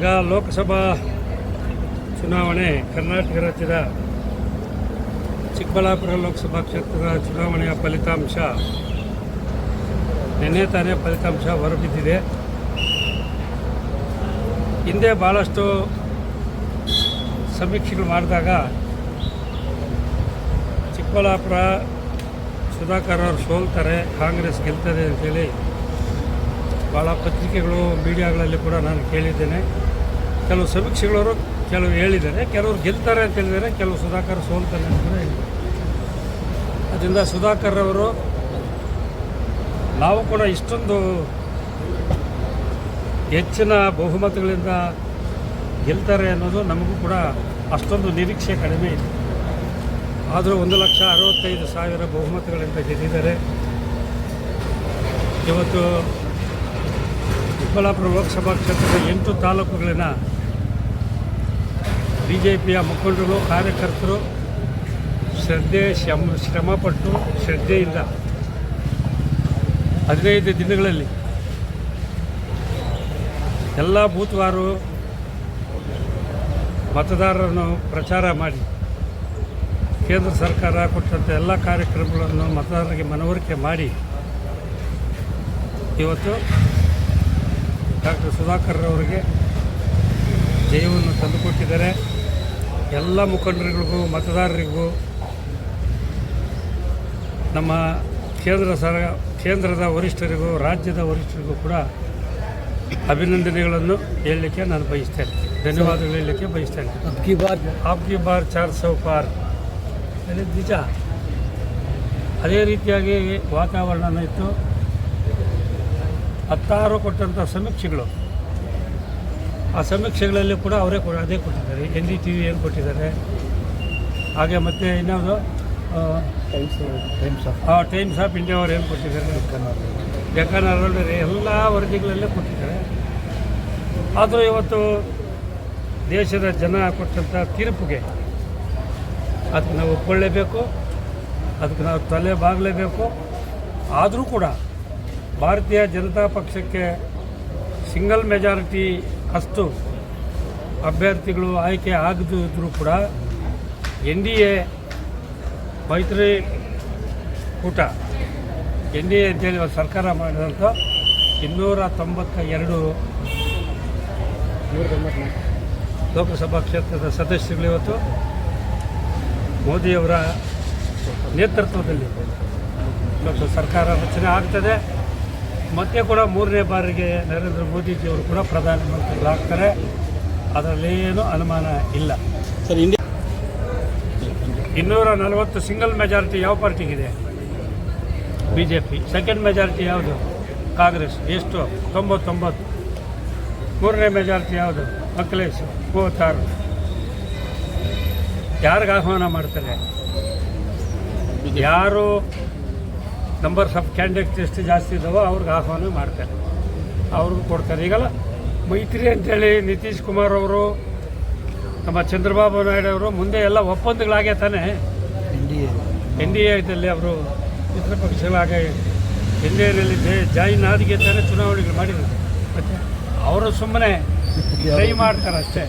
ಈಗ ಲೋಕಸಭಾ ಚುನಾವಣೆ ಕರ್ನಾಟಕ ರಾಜ್ಯದ ಚಿಕ್ಕಬಳ್ಳಾಪುರ ಲೋಕಸಭಾ ಕ್ಷೇತ್ರದ ಚುನಾವಣೆಯ ಫಲಿತಾಂಶ. ನಿನ್ನೆ ತಾನೇ ಫಲಿತಾಂಶ ಹೊರಬಿದ್ದಿದೆ. ಹಿಂದೆ ಭಾಳಷ್ಟು ಸಮೀಕ್ಷೆಗಳು ಮಾಡಿದಾಗ ಚಿಕ್ಕಬಳ್ಳಾಪುರ ಸುಧಾಕರ್ ಅವರು ಸೋಲ್ತಾರೆ, ಕಾಂಗ್ರೆಸ್ ಗೆಲ್ತದೆ ಅಂತೇಳಿ ಭಾಳ ಪತ್ರಿಕೆಗಳು, ಮೀಡಿಯಾಗಳಲ್ಲಿ ಕೂಡ ನಾನು ಕೇಳಿದ್ದೇನೆ. ಕೆಲವು ಸಮೀಕ್ಷೆಗಳವರು ಕೆಲವು ಹೇಳಿದ್ದಾರೆ, ಕೆಲವರು ಗೆಲ್ತಾರೆ ಅಂತ ಹೇಳಿದ್ದಾರೆ, ಕೆಲವು ಸುಧಾಕರ್ ಸೋಲ್ತಾರೆ ಅಂತ ಕೂಡ ಅದರಿಂದ ಸುಧಾಕರ್ ಅವರು ನಾವು ಕೂಡ ಇಷ್ಟೊಂದು ಹೆಚ್ಚಿನ ಬಹುಮತಗಳಿಂದ ಗೆಲ್ತಾರೆ ಅನ್ನೋದು ನಮಗೂ ಕೂಡ ಅಷ್ಟೊಂದು ನಿರೀಕ್ಷೆ ಕಡಿಮೆ ಇದೆ. ಆದರೂ ಒಂದು ಲಕ್ಷ ಅರವತ್ತೈದು ಸಾವಿರ ಬಹುಮತಗಳಿಂದ ಗೆದ್ದಿದ್ದಾರೆ. ಇವತ್ತು ಚಿಕ್ಕಬಳ್ಳಾಪುರ ಲೋಕಸಭಾ ಕ್ಷೇತ್ರದ ಎಂಟು ತಾಲೂಕುಗಳನ್ನು ಬಿ ಜೆ ಪಿಯ ಮುಖಂಡರು, ಕಾರ್ಯಕರ್ತರು ಶ್ರದ್ಧೆ, ಶ್ರಮ, ಶ್ರಮಪಟ್ಟು ಶ್ರದ್ಧೆಯಿಂದ ಹದಿನೈದು ದಿನಗಳಲ್ಲಿ ಎಲ್ಲ ಬೂತ್ವಾರು ಮತದಾರರನ್ನು ಪ್ರಚಾರ ಮಾಡಿ ಕೇಂದ್ರ ಸರ್ಕಾರ ಕೊಟ್ಟಂಥ ಎಲ್ಲ ಕಾರ್ಯಕ್ರಮಗಳನ್ನು ಮತದಾರರಿಗೆ ಮನವರಿಕೆ ಮಾಡಿ ಇವತ್ತು ಡಾಕ್ಟರ್ ಸುಧಾಕರ್ ಅವರಿಗೆ ಜಯವನ್ನು ತಂದುಕೊಟ್ಟಿದ್ದಾರೆ. ಎಲ್ಲ ಮುಖಂಡರಿಗಳಿಗೂ ಮತದಾರರಿಗೂ ನಮ್ಮ ಕೇಂದ್ರ ಸರ ಕೇಂದ್ರದ ವರಿಷ್ಠರಿಗೂ ರಾಜ್ಯದ ವರಿಷ್ಠರಿಗೂ ಕೂಡ ಅಭಿನಂದನೆಗಳನ್ನು ಹೇಳಲಿಕ್ಕೆ ನಾನು ಬಯಸ್ತೇನೆ ಧನ್ಯವಾದಗಳು ಹೇಳಲಿಕ್ಕೆ ಬಯಸ್ತೇನೆ ಅಬ್ಕಿ ಬಾರ್. ಅಬ್ಕಿ ಬಾರ್ ಚಾರ್ ಸೌ ಪಾರ್. ನಿಜ. ಅದೇ ರೀತಿಯಾಗಿ ವಾತಾವರಣನೂ ಇತ್ತು. ಹತ್ತಾರು ಕೊಟ್ಟಂಥ ಸಮೀಕ್ಷೆಗಳು. ಆ ಸಮೀಕ್ಷೆಗಳಲ್ಲಿ ಕೂಡ ಅವರೇ ಕೊ ಅದೇ ಕೊಟ್ಟಿದ್ದಾರೆ. ಎನ್ ಡಿ ಟಿ ವಿ ಏನು ಕೊಟ್ಟಿದ್ದಾರೆ. ಹಾಗೆ ಮತ್ತು ಇನ್ನೊಂದು times times of times of India ಅವ್ರು ಏನು ಕೊಟ್ಟಿದ್ದಾರೆ? ಡೆಕ್ಕನ್ ಅರಲ್ಡರ್ ಎಲ್ಲ ವರದಿಗಳಲ್ಲೇ ಕೊಟ್ಟಿದ್ದಾರೆ. ಆದರೂ ಇವತ್ತು ದೇಶದ ಜನ ಕೊಟ್ಟಂಥ ತೀರ್ಪಿಗೆ ಅದಕ್ಕೆ ನಾವು ಒಪ್ಕೊಳ್ಳೇಬೇಕು. ಅದಕ್ಕೆ ನಾವು ತಲೆ ಬಾಗಲೇಬೇಕು. ಆದರೂ ಕೂಡ ಭಾರತೀಯ ಜನತಾ ಪಕ್ಷಕ್ಕೆ ಸಿಂಗಲ್ ಮೆಜಾರಿಟಿ ಅಷ್ಟು ಅಭ್ಯರ್ಥಿಗಳು ಆಯ್ಕೆ ಆಗದಿದ್ದರೂ ಕೂಡ ಎನ್ ಡಿ ಎ ಮೈತ್ರಿ ಕೂಟ, ಎನ್ ಡಿ ಎ ಅಂತೇಳಿ ಸರ್ಕಾರ ಮಾಡಿದಂಥ ಇನ್ನೂರ ತೊಂಬತ್ತ ಎರಡು ಲೋಕಸಭಾ ಕ್ಷೇತ್ರದ ಸದಸ್ಯಗಳಿವತ್ತು ಇವತ್ತು ಮೋದಿಯವರ ನೇತೃತ್ವದಲ್ಲಿ ಇವತ್ತು ಸರ್ಕಾರ ರಚನೆ ಆಗ್ತದೆ. ಮತ್ತೆ ಕೂಡ ಮೂರನೇ ಬಾರಿಗೆ ನರೇಂದ್ರ ಮೋದಿಜಿಯವರು ಕೂಡ ಪ್ರಧಾನಮಂತ್ರಿಗಳಾಗ್ತಾರೆ ಏನು ಅನುಮಾನ ಇಲ್ಲ. ಸರ್ ಇಂಡಿಯಾ ಇನ್ನೂರ ನಲವತ್ತು ಸಿಂಗಲ್ ಮೆಜಾರಿಟಿ ಯಾವ ಪಾರ್ಟಿಗಿದೆ? B J P second majority ಯಾವುದು? ಕಾಂಗ್ರೆಸ್. ಎಷ್ಟು? ತೊಂಬತ್ತೊಂಬತ್ತು. ಮೂರನೇ ಮೆಜಾರಿಟಿ ಯಾವುದು? ಅಖಿಲೇಶ್. ಮೂವತ್ತಾರು. ಯಾರಿಗೆ ಆಹ್ವಾನ ಮಾಡ್ತಾರೆ? ಯಾರು ನಂಬರ್ಸ್ ಆಫ್ ಕ್ಯಾಂಡಿಡೇಟ್ಸ್ ಎಷ್ಟು ಜಾಸ್ತಿ ಇದ್ದವ ಅವ್ರಿಗೆ ಆಹ್ವಾನ ಮಾಡ್ತಾರೆ. ಅವ್ರಿಗೂ ಕೊಡ್ತಾರೆ. ಈಗಲ್ಲ ಮೈತ್ರಿ ಅಂತೇಳಿ ನಿತೀಶ್ ಕುಮಾರ್ ಅವರು ನಮ್ಮ ಚಂದ್ರಬಾಬು ನಾಯ್ಡು ಅವರು ಮುಂದೆ ಎಲ್ಲ ಒಪ್ಪಂದಗಳಾಗೇ ತಾನೆ N D A. N D ಎದಲ್ಲಿ ಅವರು ಮಿತ್ರ ಪಕ್ಷಗಳಾಗ ಎನ್ ಡಿ ಎನಲ್ಲಿ ಜಾಯಿನ್ ಆದಿಗೆ ತಾನೇ ಚುನಾವಣೆಗಳು ಮಾಡಿದ್ದಾರೆ ಮತ್ತು ಅವರು ಸುಮ್ಮನೆ ಟ್ರೈ ಮಾಡ್ತಾರೆ ಅಷ್ಟೇ